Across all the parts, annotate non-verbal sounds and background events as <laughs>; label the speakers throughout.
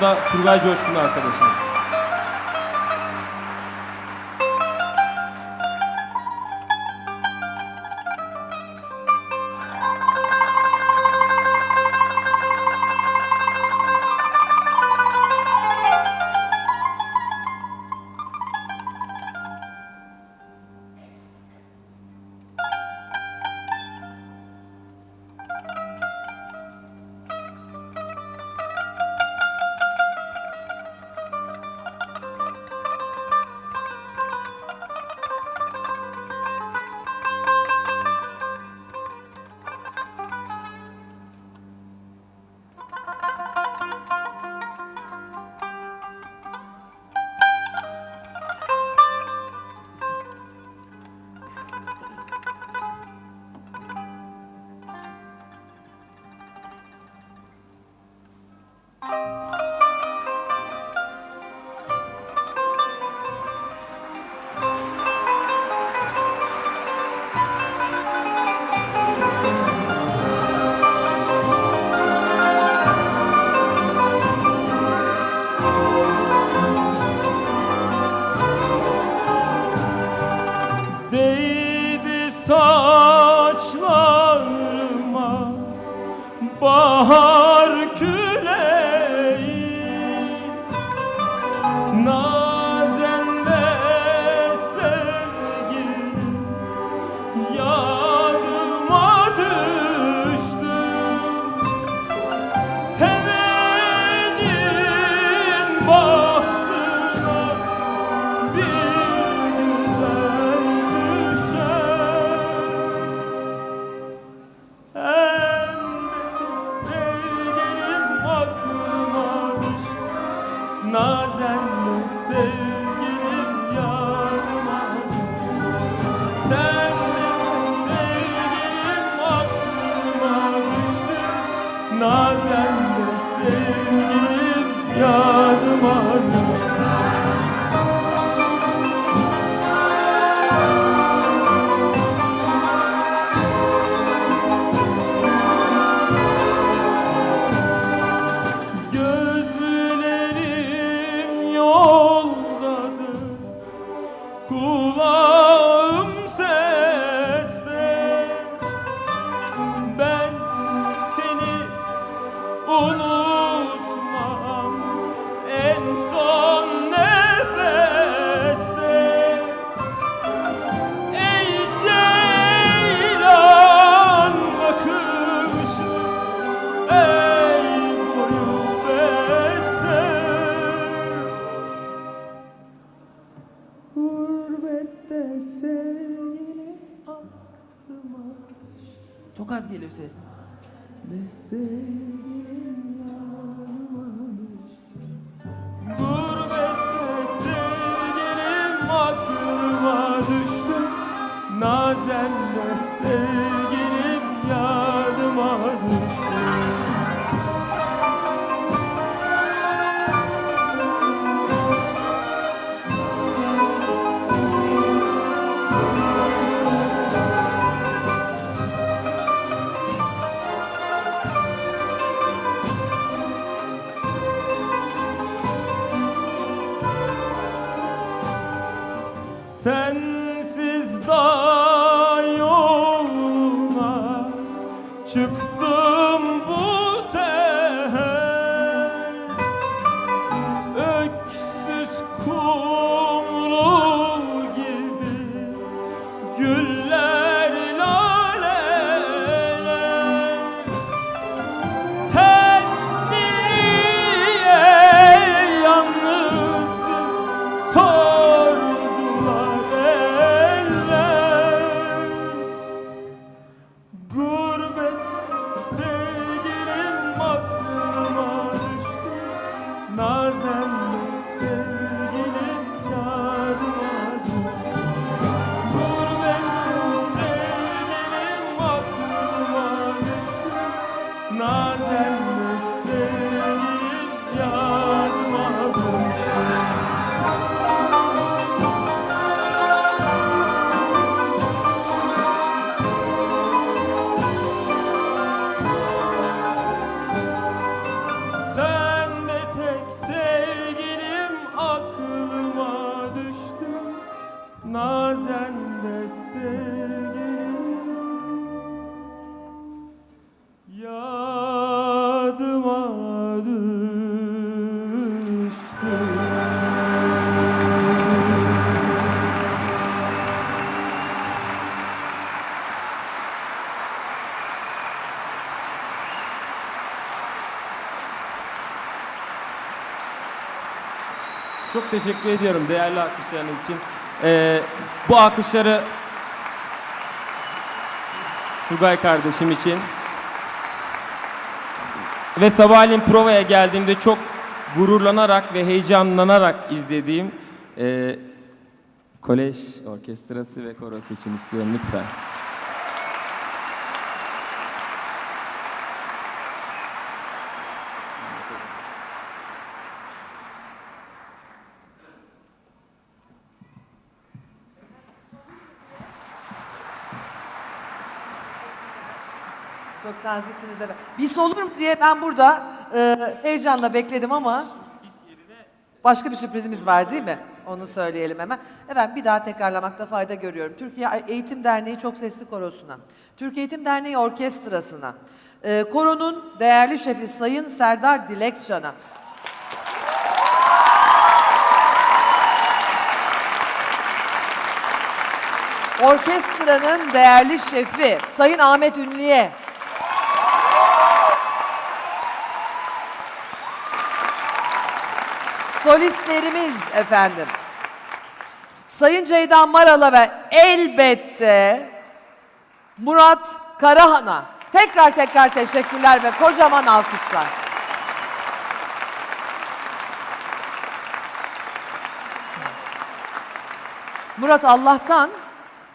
Speaker 1: da Turgay Coşkun arkadaşım. Çok az geliyor ses. Ne gül Teşekkür ediyorum değerli alkışlarınız için. Ee, bu alkışları Tugay kardeşim için ve sabahleyin provaya geldiğimde çok gururlanarak ve heyecanlanarak izlediğim e, kolej orkestrası ve korosu için istiyorum lütfen.
Speaker 2: Naziksiniz de. Bir olur mu diye ben burada e, heyecanla bekledim ama başka bir sürprizimiz var değil mi? Onu söyleyelim hemen. Efendim bir daha tekrarlamakta fayda görüyorum. Türkiye Eğitim Derneği Çok Sesli Korosu'na, Türkiye Eğitim Derneği Orkestrası'na, e, koronun değerli şefi Sayın Serdar Dilekcan'a, orkestranın değerli şefi Sayın Ahmet Ünlü'ye, solistlerimiz efendim. Sayın Ceyda Maral'a ve elbette Murat Karahan'a tekrar tekrar teşekkürler ve kocaman alkışlar. Murat Allah'tan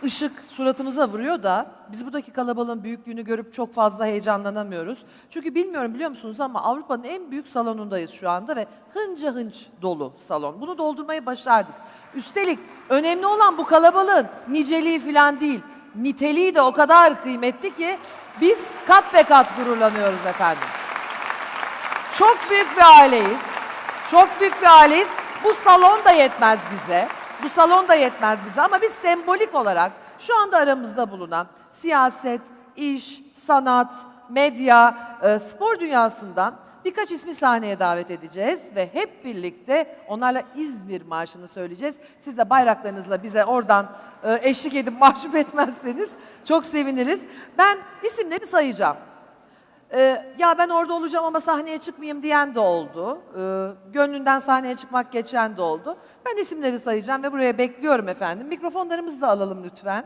Speaker 2: ışık suratımıza vuruyor da biz buradaki kalabalığın büyüklüğünü görüp çok fazla heyecanlanamıyoruz. Çünkü bilmiyorum biliyor musunuz ama Avrupa'nın en büyük salonundayız şu anda ve hınca hınç dolu salon. Bunu doldurmayı başardık. Üstelik önemli olan bu kalabalığın niceliği falan değil. Niteliği de o kadar kıymetli ki biz kat be kat gururlanıyoruz efendim. Çok büyük bir aileyiz. Çok büyük bir aileyiz. Bu salon da yetmez bize. Bu salon da yetmez bize ama biz sembolik olarak şu anda aramızda bulunan siyaset, iş, sanat, medya, e, spor dünyasından birkaç ismi sahneye davet edeceğiz ve hep birlikte onlarla İzmir Marşı'nı söyleyeceğiz. Siz de bayraklarınızla bize oradan e, eşlik edip mahcup etmezseniz çok seviniriz. Ben isimleri sayacağım. Ee, ya ben orada olacağım ama sahneye çıkmayayım diyen de oldu. Ee, gönlünden sahneye çıkmak geçen de oldu. Ben isimleri sayacağım ve buraya bekliyorum efendim. Mikrofonlarımızı da alalım lütfen.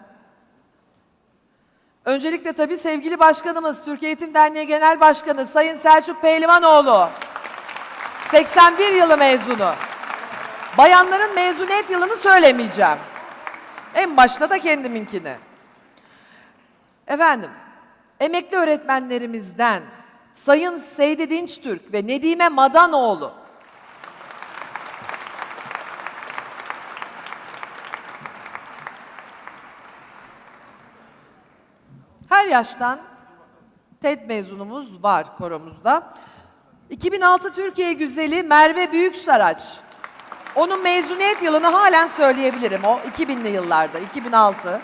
Speaker 2: Öncelikle tabii sevgili başkanımız, Türkiye Eğitim Derneği Genel Başkanı Sayın Selçuk Pehlivanoğlu. 81 yılı mezunu. Bayanların mezuniyet yılını söylemeyeceğim. En başta da kendiminkini. Efendim, emekli öğretmenlerimizden Sayın Seydi Dinçtürk ve Nedime Madanoğlu. Her yaştan TED mezunumuz var koromuzda. 2006 Türkiye Güzeli Merve Büyüksaraç. Onun mezuniyet yılını halen söyleyebilirim. O 2000'li yıllarda, 2006.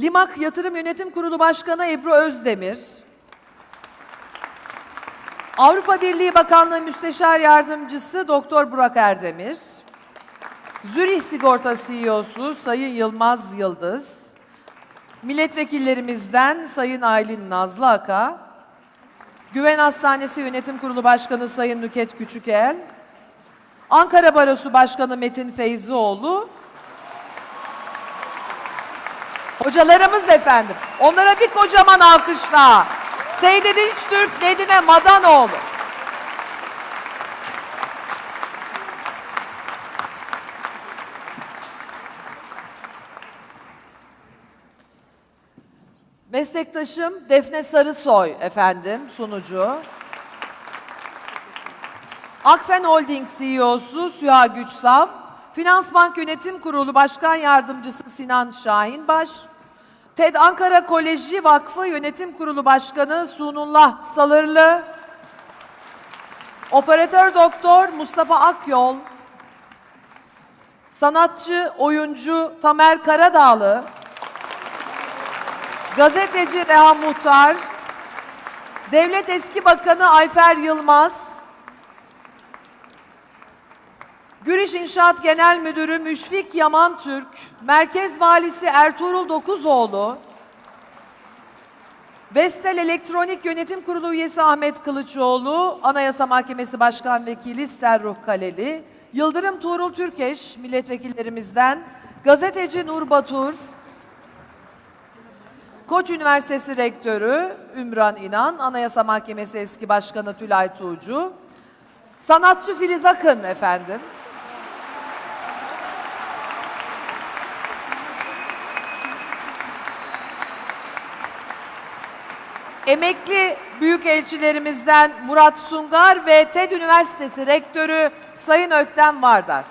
Speaker 2: Limak Yatırım Yönetim Kurulu Başkanı Ebru Özdemir. Avrupa Birliği Bakanlığı Müsteşar Yardımcısı Doktor Burak Erdemir. Zürih Sigorta CEO'su Sayın Yılmaz Yıldız. Milletvekillerimizden Sayın Aylin Nazlı Aka. Güven Hastanesi Yönetim Kurulu Başkanı Sayın Nüket Küçükel. Ankara Barosu Başkanı Metin Feyzioğlu Hocalarımız efendim. Onlara bir kocaman alkışla. Seydi Dinçtürk, Nedime Madanoğlu. Meslektaşım Defne Sarısoy efendim sunucu. Akfen Holding CEO'su Süha Güçsav, Finansbank Yönetim Kurulu Başkan Yardımcısı Sinan Şahinbaş, TED Ankara Koleji Vakfı Yönetim Kurulu Başkanı Sunullah Salırlı, Operatör Doktor Mustafa Akyol, sanatçı, oyuncu Tamer Karadağlı, gazeteci Reha Muhtar, Devlet Eski Bakanı Ayfer Yılmaz, Gürüş İnşaat Genel Müdürü Müşfik Yaman Türk, Merkez Valisi Ertuğrul Dokuzoğlu, Vestel Elektronik Yönetim Kurulu üyesi Ahmet Kılıçoğlu, Anayasa Mahkemesi Başkan Vekili Serruh Kaleli, Yıldırım Tuğrul Türkeş milletvekillerimizden, gazeteci Nur Batur, Koç Üniversitesi Rektörü Ümran İnan, Anayasa Mahkemesi eski başkanı Tülay Tuğcu, sanatçı Filiz Akın efendim. Emekli büyükelçilerimizden Murat Sungar ve TED Üniversitesi Rektörü Sayın Öktem Vardar.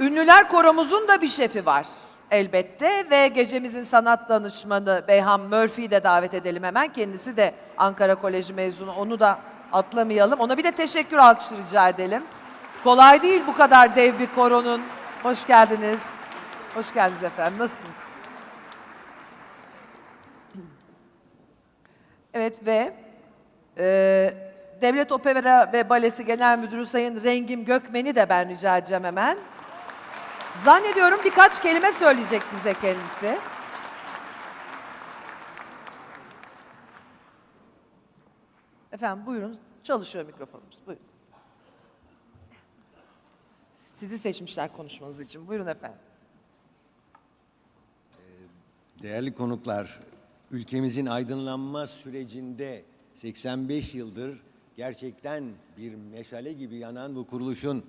Speaker 2: Ünlüler Koromuzun da bir şefi var elbette ve gecemizin sanat danışmanı Beyhan Murphy'yi de davet edelim hemen. Kendisi de Ankara Koleji mezunu onu da atlamayalım. Ona bir de teşekkür alkışı rica edelim. Kolay değil bu kadar dev bir koronun. Hoş geldiniz. Hoş geldiniz efendim. Nasılsınız? Evet ve e, Devlet Opera ve Balesi Genel Müdürü Sayın Rengim Gökmen'i de ben rica edeceğim hemen. Zannediyorum birkaç kelime söyleyecek bize kendisi. Efendim buyurun. Çalışıyor mikrofonumuz. Buyurun. Sizi seçmişler konuşmanız için. Buyurun efendim.
Speaker 3: Değerli konuklar, ülkemizin aydınlanma sürecinde 85 yıldır gerçekten bir meşale gibi yanan bu kuruluşun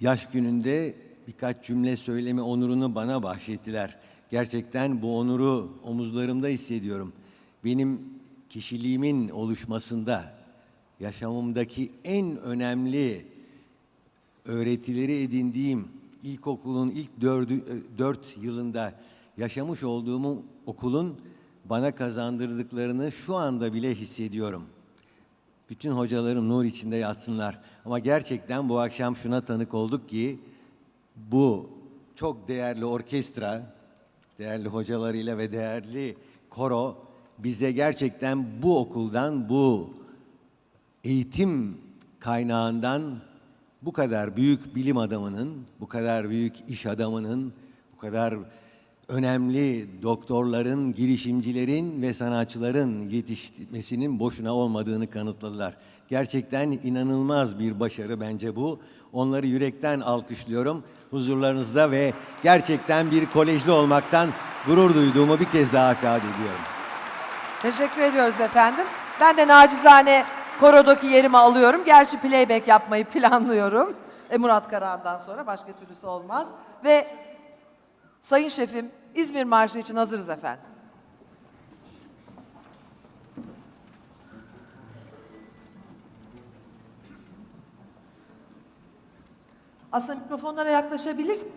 Speaker 3: yaş gününde birkaç cümle söyleme onurunu bana bahşettiler. Gerçekten bu onuru omuzlarımda hissediyorum. Benim kişiliğimin oluşmasında, yaşamımdaki en önemli öğretileri edindiğim ilkokulun ilk dördü, e, dört yılında yaşamış olduğum okulun bana kazandırdıklarını şu anda bile hissediyorum. Bütün hocalarım nur içinde yatsınlar. Ama gerçekten bu akşam şuna tanık olduk ki bu çok değerli orkestra, değerli hocalarıyla ve değerli koro bize gerçekten bu okuldan, bu eğitim kaynağından bu kadar büyük bilim adamının, bu kadar büyük iş adamının, bu kadar önemli doktorların, girişimcilerin ve sanatçıların yetişmesinin boşuna olmadığını kanıtladılar. Gerçekten inanılmaz bir başarı bence bu. Onları yürekten alkışlıyorum huzurlarınızda ve gerçekten bir kolejli olmaktan gurur duyduğumu bir kez daha ifade ediyorum.
Speaker 2: Teşekkür ediyoruz efendim. Ben de nacizane korodaki yerimi alıyorum. Gerçi playback yapmayı planlıyorum. E, Murat Karahan'dan sonra başka türlüsü olmaz. Ve Sayın Şefim İzmir Marşı için hazırız efendim. Aslında mikrofonlara yaklaşabilirsin.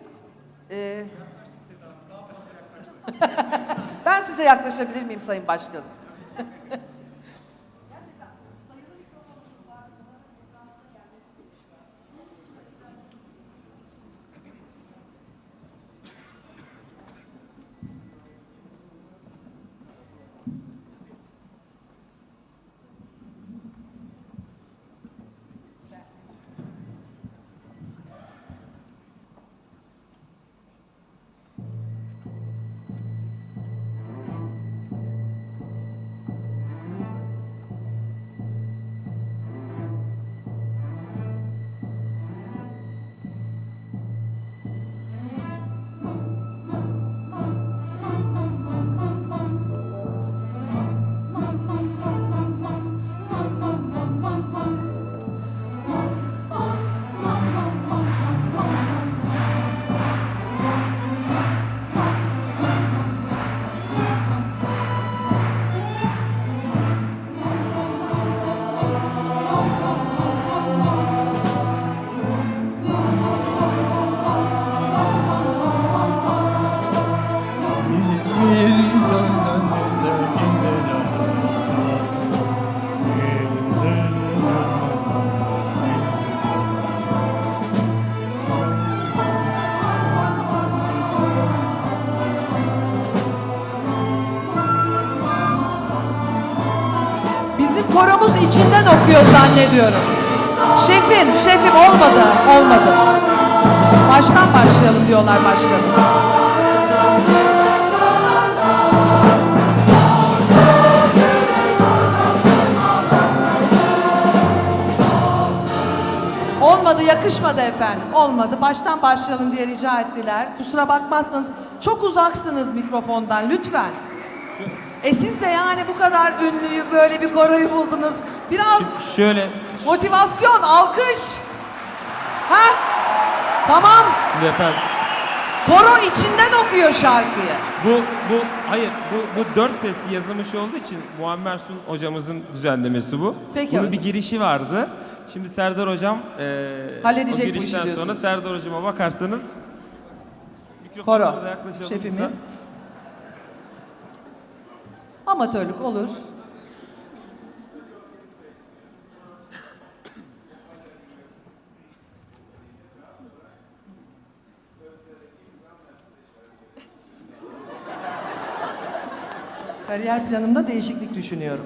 Speaker 2: Ee, <laughs> ben size yaklaşabilir miyim Sayın Başkanım? <laughs> içinden okuyor zannediyorum. Şefim, şefim olmadı, olmadı. Baştan başlayalım diyorlar başkanım. Olmadı, yakışmadı efendim. Olmadı. Baştan başlayalım diye rica ettiler. Kusura bakmazsanız çok uzaksınız mikrofondan lütfen. E siz de yani bu kadar ünlüyü böyle bir koroyu buldunuz. Biraz
Speaker 1: Şöyle
Speaker 2: motivasyon, alkış. Ha? Tamam.
Speaker 1: efendim.
Speaker 2: Koro içinden okuyor şarkıyı.
Speaker 1: Bu bu hayır bu bu dört sesli yazılmış olduğu için Muammer Sun hocamızın düzenlemesi bu.
Speaker 2: Peki
Speaker 1: Bunun
Speaker 2: hocam.
Speaker 1: bir girişi vardı. Şimdi Serdar hocam eee
Speaker 2: Halledecek
Speaker 1: o
Speaker 2: bu işi
Speaker 1: girişten sonra
Speaker 2: diyorsunuz.
Speaker 1: Serdar hocama bakarsanız mikrofonlara
Speaker 2: Koro.
Speaker 1: da yaklaşalım
Speaker 2: Şefimiz.
Speaker 1: lütfen.
Speaker 2: Amatörlük olur. Kariyer planımda değişiklik düşünüyorum.